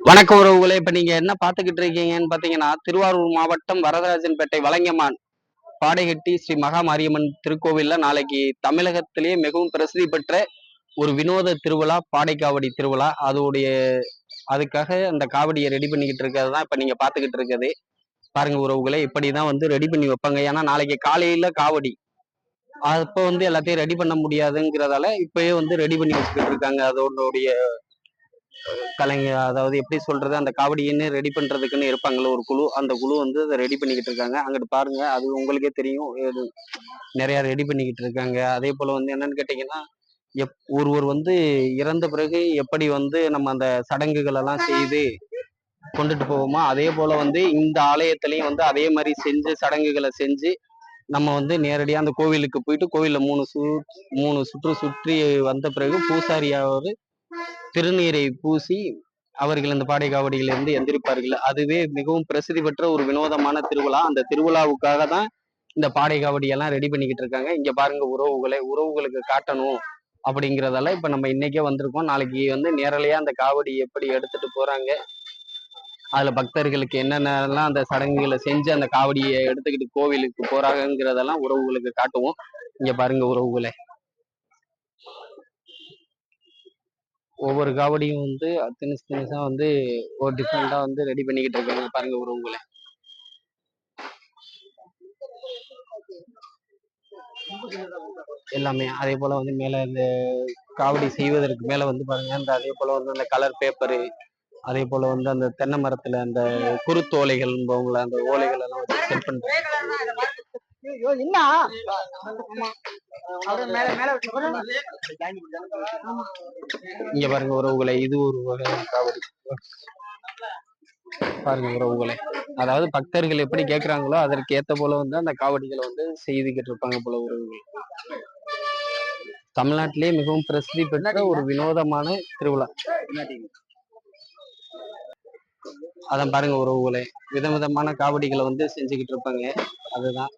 வணக்கம் உறவுகளே. இப்ப நீங்க என்ன பாத்துக்கிட்டு இருக்கீங்கன்னு பாத்தீங்கன்னா திருவாரூர் மாவட்டம் வரதராஜன்பேட்டை வலங்கமான் பாடைகட்டி ஸ்ரீ மகா மாரியம்மன் திருக்கோவில்ல நாளைக்கு தமிழகத்திலேயே மிகவும் பிரசித்தி பெற்ற ஒரு வினோத திருவிழா பாடைக்காவடி திருவிழா. அதோடைய அதுக்காக அந்த காவடியை ரெடி பண்ணிக்கிட்டு இருக்கிறது தான் இப்ப நீங்க பாத்துக்கிட்டு இருக்குது பாருங்க உறவுகளே இப்படிதான் வந்து ரெடி பண்ணி வைப்பாங்க. ஏன்னா நாளைக்கு காலையில காவடி. அப்போ வந்து எல்லாத்தையும் ரெடி பண்ண முடியாதுங்கிறதால இப்பயே வந்து ரெடி பண்ணி வச்சுக்கிட்டு இருக்காங்க. அதோடைய கலைஞர் அதாவது எப்படி சொல்றது அந்த காவடின்னு ரெடி பண்றதுக்குன்னு இருப்பாங்களே ஒரு குழு. அந்த குழு வந்து அதை ரெடி பண்ணிக்கிட்டு இருக்காங்க. அங்கிட்டு பாருங்க அது உங்களுக்கே தெரியும். இது நிறைய ரெடி பண்ணிக்கிட்டு இருக்காங்க. அதே போல வந்து என்னன்னு கேட்டீங்கன்னா எப் ஒருவர் வந்து இறந்த பிறகு எப்படி வந்து நம்ம அந்த சடங்குகள் எல்லாம் செய்து கொண்டுட்டு போவோமோ அதே போல வந்து இந்த ஆலயத்திலையும் வந்து அதே மாதிரி செஞ்சு சடங்குகளை செஞ்சு நம்ம வந்து நேரடியாக அந்த கோவிலுக்கு போயிட்டு கோவிலில் மூணு சு மூணு சுற்று சுற்றி வந்த பிறகு பூசாரி அவர் திருநீரை பூசி அவர்கள் இந்த பாடை காவடியில இருந்து எந்திரிப்பார்கள். அதுவே மிகவும் பிரசித்தி பெற்ற ஒரு வினோதமான திருவிழா. அந்த திருவிழாவுக்காக தான் இந்த பாடை காவடியெல்லாம் ரெடி பண்ணிக்கிட்டு இருக்காங்க. இங்க பாருங்க உறவுகளை உறவுகளுக்கு காட்டணும் அப்படிங்கிறதெல்லாம் இப்ப நம்ம இன்னைக்கே வந்திருக்கோம். நாளைக்கு வந்து நேரலையா அந்த காவடி எப்படி எடுத்துட்டு போறாங்க அதுல பக்தர்களுக்கு என்னென்னலாம் அந்த சடங்குகளை செஞ்சு அந்த காவடியை எடுத்துக்கிட்டு கோவிலுக்கு போறாங்கங்கிறதெல்லாம் உறவுகளுக்கு காட்டுவோம். இங்க பாருங்க உறவுகளை. ஒவ்வொரு காவடியும் வந்து திணிசு திணிசா வந்து ஒரு டிஃப்ரெண்டா வந்து ரெடி பண்ணிக்கிட்டு இருக்காங்க. பாருங்க உறவுகளை எல்லாமே. அதே போல வந்து மேல இந்த காவடி செய்வதற்கு மேல வந்து பாருங்க அந்த அதே போல வந்து அந்த கலர் பேப்பரு அதே போல வந்து அந்த தென்னை மரத்துல அந்த குருத்தோலைகள் அந்த ஓலைகள் எல்லாம் வச்சு செட் பண்றாங்க இங்க பாருங்க உறவுகளை இது ஒரு வகையான காவடி. பாருங்க உறவுகளை அதாவது பக்தர்கள் எப்படி கேக்குறாங்களோ அதற்கு ஏத்த போல வந்து அந்த காவடிகளை வந்து செய்துகிட்டு இருப்பாங்க போல உறவுகள் தமிழ்நாட்டிலேயே மிகவும் பிரசித்தி பெற்ற ஒரு வினோதமான திருவிழா. அதான் பாருங்க உறவுகளை விதவிதமான காவடிகளை வந்து செஞ்சுக்கிட்டு இருப்பாங்க. அதுதான்.